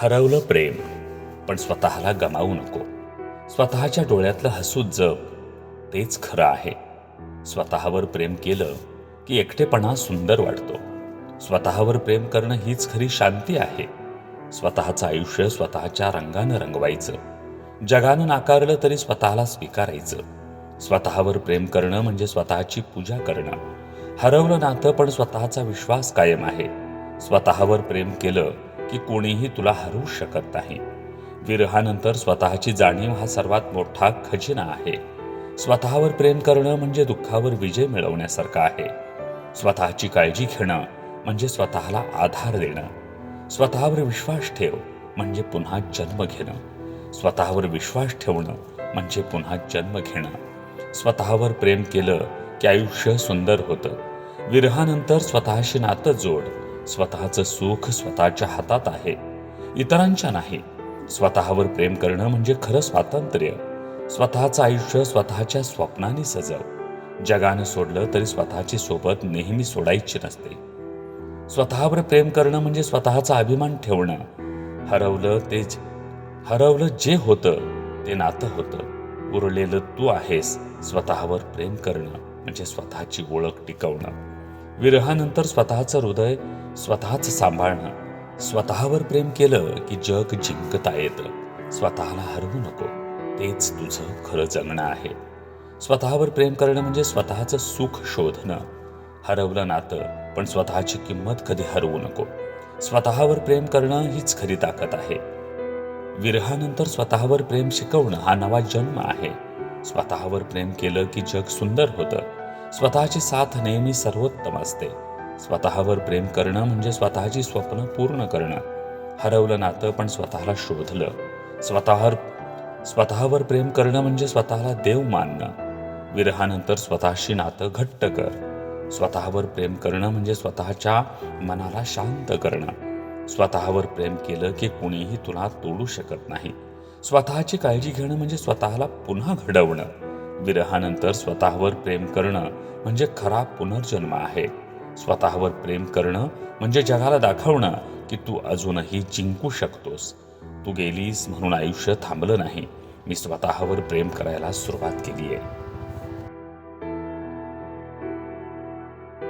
हरवलं प्रेम पण स्वतःला गमावू नको. स्वतःच्या डोळ्यातलं हसू जप तेच खरं आहे. स्वतःवर प्रेम केलं की एकटेपणा सुंदर वाटतो. स्वतःवर प्रेम करणं हीच खरी शांती आहे. स्वतःचं आयुष्य स्वतःच्या रंगानं रंगवायचं. जगानं नाकारलं तरी स्वतःला स्वीकारायचं. स्वतःवर प्रेम करणं म्हणजे स्वतःची पूजा करणं. हरवलं नातं पण स्वतःचा विश्वास कायम आहे. स्वतःवर प्रेम केलं की कोणीही तुला हरवू शकत नाही. विरहानंतर स्वतःची जाणीव हा सर्वात मोठा खजिना आहे. स्वतःवर प्रेम करणं म्हणजे दुःखावर विजय मिळवण्यासारखं आहे. स्वतःची काळजी घेणं म्हणजे स्वतःला आधार देणं. स्वतःवर विश्वास ठेव म्हणजे पुन्हा जन्म घेणं. स्वतःवर विश्वास ठेवणं म्हणजे पुन्हा जन्म घेणं. स्वतःवर प्रेम केलं की आयुष्य सुंदर होतं. विरहानंतर स्वतःशी नातं जोड स्वतःचं सुख स्वतःच्या हातात आहे. इतरांच्या नाही. स्वतःवर प्रेम करणं म्हणजे खरं स्वातंत्र्य. स्वतःचं आयुष्य स्वतःच्या स्वप्नाने सजव. जगानं सोडलं तरी स्वतःची सोबत नेहमी सोडायची नसते. स्वतःवर प्रेम करणं म्हणजे स्वतःचा अभिमान ठेवणं. हरवलं तेच हरवलं जे होतं ते नातं होतं. उरलेलं तू आहेस स्वतःवर प्रेम करणं म्हणजे स्वतःची ओळख टिकवणं. विरहानंतर स्वतःचं हृदय स्वतःच सांभाळणं. स्वतःवर प्रेम केलं की जग जिंकता येतं. स्वतःला हरवू नको. तेच तुझं खरं जगणं आहे. स्वतःवर प्रेम करणं म्हणजे स्वतःचं सुख शोधणं. हरवलं नातं पण स्वतःची किंमत कधी हरवू नको. स्वतःवर प्रेम करणं हीच खरी ताकद आहे. विरहानंतर स्वतःवर प्रेम शिकवणं हा नवा जन्म आहे. स्वतःवर प्रेम केलं की जग सुंदर होतं. स्वतःची साथ नेहमी सर्वोत्तम असते. स्वतःवर प्रेम करणं म्हणजे स्वतःची स्वप्न पूर्ण करणं. हरवलं नातं पण स्वतःला शोधलं. स्वतःवर स्वतःवर प्रेम करणं म्हणजे स्वतःला देव मानणं. विरहानंतर स्वतःशी नातं घट्ट कर. स्वतःवर प्रेम करणं म्हणजे स्वतःच्या मनाला शांत करणं. स्वतःवर प्रेम केलं की कुणीही तुला तोडू शकत नाही. स्वतःची काळजी घेणं म्हणजे स्वतःला पुन्हा घडवणं. विरहानंतर स्वतःवर प्रेम करणं म्हणजे खरा पुनर्जन्म आहे. स्वतःवर प्रेम करणं म्हणजे जगाला दाखवणं की तू अजूनही जिंकू शकतोस. तू गेलीस म्हणून आयुष्य थांबलं नाही. मी स्वतःवर प्रेम करायला सुरुवात केली आहे